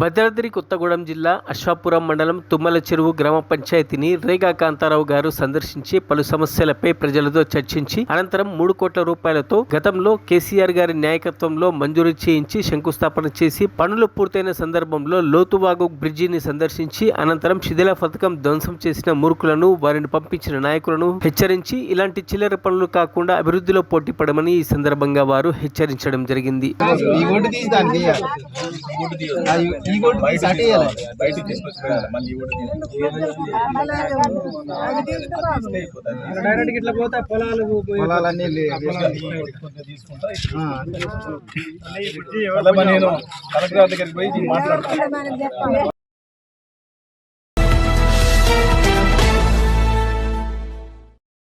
భద్రాద్రి కొత్తగూడెం జిల్లా అశ్వాపురం మండలం తుమ్మల చెరువు గ్రామ పంచాయతీని రేగా కాంతారావు గారు సందర్శించి పలు సమస్యలపై ప్రజలతో చర్చించి అనంతరం మూడు కోట్ల రూపాయలతో గతంలో కేసీఆర్ గారి నాయకత్వంలో మంజూరు చేయించి శంకుస్థాపన చేసి పనులు పూర్తయిన సందర్భంలో లోతువాగు బ్రిడ్జిని సందర్శించి అనంతరం శిథిల పథకం ధ్వంసం చేసిన మూర్ఖులను వారిని పంపించిన నాయకులను హెచ్చరించి ఇలాంటి చిల్లర పనులు కాకుండా అభివృద్ధిలో పోటీ పడమని ఈ సందర్భంగా వారు హెచ్చరించడం జరిగింది. ఈ. మళ్ళీ డైరెక్ట్ ఇట్లా పోతే పొలాలు పొలాలన్నీ తీసుకుంటా. నేను కలెక్టర్ దగ్గరికి పోయి మాట్లాడతాను